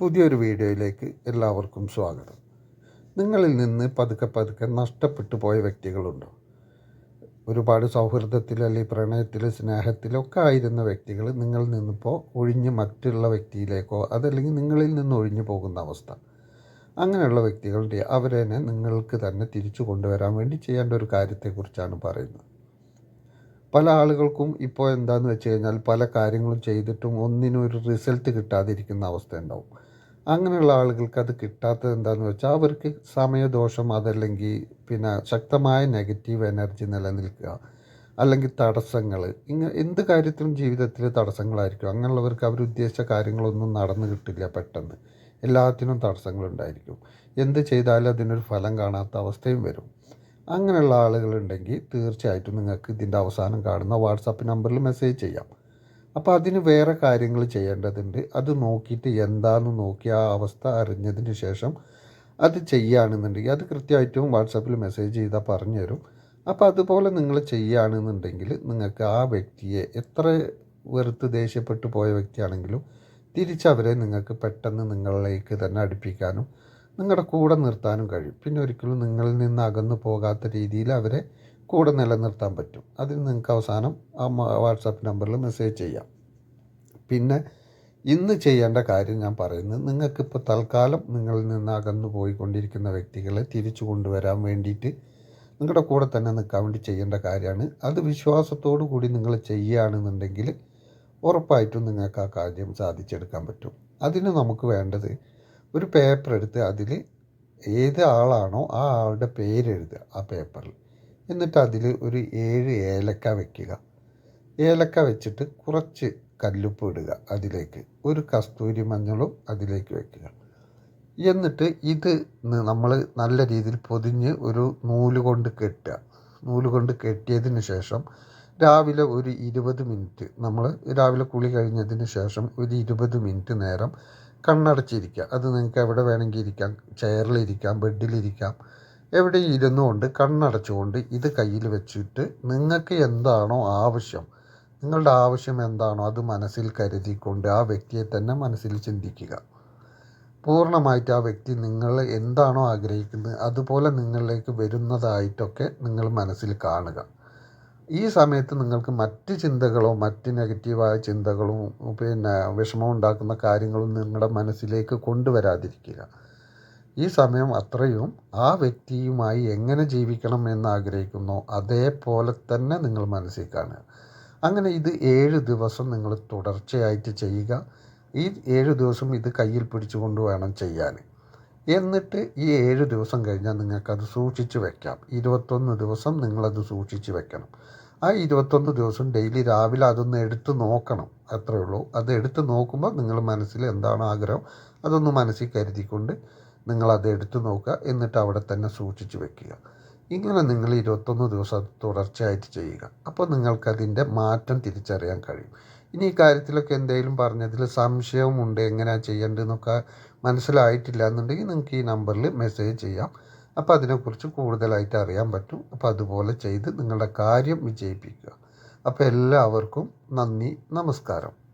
പുതിയൊരു വീഡിയോയിലേക്ക് എല്ലാവർക്കും സ്വാഗതം. നിങ്ങളിൽ നിന്ന് പതുക്കെ പതുക്കെ നഷ്ടപ്പെട്ടു പോയ വ്യക്തികളുണ്ടോ? ഒരുപാട് സൗഹൃദത്തിൽ അല്ലെങ്കിൽ പ്രണയത്തിൽ സ്നേഹത്തിലൊക്കെ ആയിരുന്ന വ്യക്തികൾ നിങ്ങളിൽ നിന്നിപ്പോൾ ഒഴിഞ്ഞ് മറ്റുള്ള വ്യക്തിയിലേക്കോ അതല്ലെങ്കിൽ നിങ്ങളിൽ നിന്ന് ഒഴിഞ്ഞു പോകുന്ന അവസ്ഥ. അങ്ങനെയുള്ള വ്യക്തികളുടെ അവരെ നിങ്ങൾക്ക് തന്നെ തിരിച്ചു കൊണ്ടുവരാൻ വേണ്ടി ചെയ്യേണ്ട ഒരു കാര്യത്തെക്കുറിച്ചാണ് പറയുന്നത്. പല ആളുകൾക്കും ഇപ്പോൾ എന്താണെന്ന് വെച്ച് കഴിഞ്ഞാൽ പല കാര്യങ്ങളും ചെയ്തിട്ടും ഒന്നിനും ഒരു റിസൾട്ട് കിട്ടാതിരിക്കുന്ന അവസ്ഥ ഉണ്ടാവും. അങ്ങനെയുള്ള ആളുകൾക്ക് അത് കിട്ടാത്തത് എന്താണെന്ന് വെച്ചാൽ അവർക്ക് സമയദോഷം അതല്ലെങ്കിൽ പിന്നെ ശക്തമായ നെഗറ്റീവ് എനർജി നിലനിൽക്കുക. അല്ലെങ്കിൽ തടസ്സങ്ങൾ. ഇങ്ങനെ എന്ത് കാര്യത്തിലും ജീവിതത്തിൽ തടസ്സങ്ങളായിരിക്കും. അങ്ങനെയുള്ളവർക്ക് അവർ ഉദ്ദേശിച്ച കാര്യങ്ങളൊന്നും നടന്നു കിട്ടില്ല പെട്ടെന്ന്. എല്ലാത്തിനും തടസ്സങ്ങളുണ്ടായിരിക്കും. എന്ത് ചെയ്താലും അതിനൊരു ഫലം കാണാത്ത അവസ്ഥയും വരും. അങ്ങനെയുള്ള ആളുകളുണ്ടെങ്കിൽ തീർച്ചയായിട്ടും നിങ്ങൾക്ക് ഇതിന്റെ അവസാനം കാണുന്ന വാട്സാപ്പ് നമ്പറിൽ മെസ്സേജ് ചെയ്യാം. അപ്പോൾ അതിന് വേറെ കാര്യങ്ങൾ ചെയ്യേണ്ടതുണ്ട്. അത് നോക്കിയിട്ട് എന്താണെന്ന് നോക്കി ആ അവസ്ഥ അറിഞ്ഞതിന് ശേഷം അത് ചെയ്യുകയാണെന്നുണ്ടെങ്കിൽ അത് കൃത്യമായിട്ടും വാട്സാപ്പിൽ മെസ്സേജ് ചെയ്താൽ പറഞ്ഞു തരും. അപ്പോൾ അതുപോലെ നിങ്ങൾ ചെയ്യുകയാണെന്നുണ്ടെങ്കിൽ നിങ്ങൾക്ക് ആ വ്യക്തിയെ എത്ര വെറുത്ത് ദേഷ്യപ്പെട്ടു പോയ വ്യക്തിയാണെങ്കിലും തിരിച്ചവരെ നിങ്ങൾക്ക് പെട്ടെന്ന് നിങ്ങളിലേക്ക് തന്നെ അടുപ്പിക്കാനും നിങ്ങളുടെ കൂടെ നിർത്താനും കഴിയും. പിന്നെ ഒരിക്കലും നിങ്ങളിൽ നിന്ന് അകന്നു പോകാത്ത രീതിയിൽ അവരെ കൂടെ നിലനിർത്താൻ പറ്റും. അതിന് നിങ്ങൾക്ക് അവസാനം ആ വാട്സാപ്പ് നമ്പറിൽ മെസ്സേജ് ചെയ്യാം. പിന്നെ ഇന്ന് ചെയ്യേണ്ട കാര്യം ഞാൻ പറയുന്നത് നിങ്ങൾക്കിപ്പോൾ തൽക്കാലം നിങ്ങളിൽ നിന്ന് അകന്നു പോയിക്കൊണ്ടിരിക്കുന്ന വ്യക്തികളെ തിരിച്ചു കൊണ്ടുവരാൻ വേണ്ടിയിട്ട് നിങ്ങളുടെ കൂടെ തന്നെ നിൽക്കാൻ വേണ്ടി ചെയ്യേണ്ട കാര്യമാണ്. അത് വിശ്വാസത്തോടു കൂടി നിങ്ങൾ ചെയ്യുകയാണെന്നുണ്ടെങ്കിൽ ഉറപ്പായിട്ടും നിങ്ങൾക്ക് ആ കാര്യം സാധിച്ചെടുക്കാൻ പറ്റും. അതിന് നമുക്ക് വേണ്ടത് ഒരു പേപ്പർ എടുത്ത് അതിൽ ഏത് ആളാണോ ആ ആളുടെ പേരെഴുതുക ആ പേപ്പറിൽ എന്നിട്ട് അതിൽ ഒരു ഏഴ് ഏലക്ക വെക്കുക. ഏലക്ക വെച്ചിട്ട് കുറച്ച് കല്ലുപ്പ് ഇടുക അതിലേക്ക്. ഒരു കസ്തൂരി മഞ്ഞളും അതിലേക്ക് വെക്കുക. എന്നിട്ട് ഇത് നമ്മൾ നല്ല രീതിയിൽ പൊതിഞ്ഞ് ഒരു നൂൽ കൊണ്ട് കെട്ടുക. നൂൽ കൊണ്ട് കെട്ടിയതിന് ശേഷം രാവിലെ ഒരു ഇരുപത് മിനിറ്റ് നമ്മൾ രാവിലെ കുളി കഴിഞ്ഞതിന് ശേഷം ഒരു ഇരുപത് മിനിറ്റ് നേരം കണ്ണടച്ചിരിക്കുക. അത് നിങ്ങൾക്ക് എവിടെ വേണമെങ്കിൽ ഇരിക്കാം. ചെയറിലിരിക്കാം ബെഡിലിരിക്കാം എവിടെ ഇരുന്നുകൊണ്ട് കണ്ണടച്ചുകൊണ്ട് ഇത് കയ്യിൽ വെച്ചിട്ട് നിങ്ങൾക്ക് എന്താണോ ആവശ്യം നിങ്ങളുടെ ആവശ്യം എന്താണോ അത് മനസ്സിൽ കരുതിക്കൊണ്ട് ആ വ്യക്തിയെ തന്നെ മനസ്സിൽ ചിന്തിക്കുക. പൂർണമായിട്ട് ആ വ്യക്തി നിങ്ങൾ എന്താണോ ആഗ്രഹിക്കുന്നത് അതുപോലെ നിങ്ങളിലേക്ക് വരുന്നതായിട്ടൊക്കെ നിങ്ങൾ മനസ്സിൽ കാണുക. ഈ സമയത്ത് നിങ്ങൾക്ക് മറ്റ് ചിന്തകളോ മറ്റ് നെഗറ്റീവായ ചിന്തകളും പിന്നെ വിഷമം ഉണ്ടാക്കുന്ന കാര്യങ്ങളും നിങ്ങളുടെ മനസ്സിലേക്ക് കൊണ്ടുവരാതിരിക്കുക. ഈ സമയം അത്രയും ആ വ്യക്തിയുമായി എങ്ങനെ ജീവിക്കണം എന്ന് ആഗ്രഹിക്കുന്നു അതേപോലെ തന്നെ നിങ്ങൾ മനസ്സിൽ കാണുക. അങ്ങനെ ഇത് ഏഴ് ദിവസം നിങ്ങൾ തുടർച്ചയായിട്ട് ചെയ്യുക. ഈ ഏഴ് ദിവസം ഇത് കയ്യിൽ പിടിച്ചുകൊണ്ട് വേണം ചെയ്യാൻ. എന്നിട്ട് ഈ ഏഴ് ദിവസം കഴിഞ്ഞാൽ നിങ്ങൾക്കത് സൂക്ഷിച്ച് വെക്കാം. ഇരുപത്തൊന്ന് ദിവസം നിങ്ങളത് സൂക്ഷിച്ച് വെക്കണം. ആ ഇരുപത്തൊന്ന് ദിവസം ഡെയിലി രാവിലെ അതൊന്ന് എടുത്ത് നോക്കണം. അത്രേ ഉള്ളൂ. അത് എടുത്ത് നോക്കുമ്പോൾ നിങ്ങൾ മനസ്സിൽ എന്താണ് ആഗ്രഹം? അതൊന്ന് മനസ്സിൽ കരുതിക്കൊണ്ട് നിങ്ങളത് എടുത്ത് നോക്കുക. എന്നിട്ട് അവിടെ തന്നെ സൂക്ഷിച്ച് വെക്കുക. ഇങ്ങനെ നിങ്ങൾ ഇരുപത്തൊന്ന് ദിവസം അത് തുടർച്ചയായിട്ട് ചെയ്യുക. അപ്പോൾ നിങ്ങൾക്കതിന്റെ മാറ്റം തിരിച്ചറിയാൻ കഴിയും. ഇനി ഈ കാര്യത്തിലൊക്കെ എന്തെങ്കിലും പറഞ്ഞതിൽ സംശയമുണ്ട് എങ്ങനെയാണ് ചെയ്യേണ്ടതെന്നൊക്കെ മനസ്സിലായിട്ടില്ല എന്നുണ്ടെങ്കിൽ നിങ്ങൾക്ക് ഈ നമ്പറിൽ മെസ്സേജ് ചെയ്യാം. അപ്പോൾ അതിനെക്കുറിച്ച് കൂടുതലായിട്ട് അറിയാൻ പറ്റും. അപ്പോൾ അതുപോലെ ചെയ്ത് നിങ്ങളുടെ കാര്യം വിജയിപ്പിക്കുക. അപ്പോൾ എല്ലാവർക്കും നന്ദി നമസ്കാരം.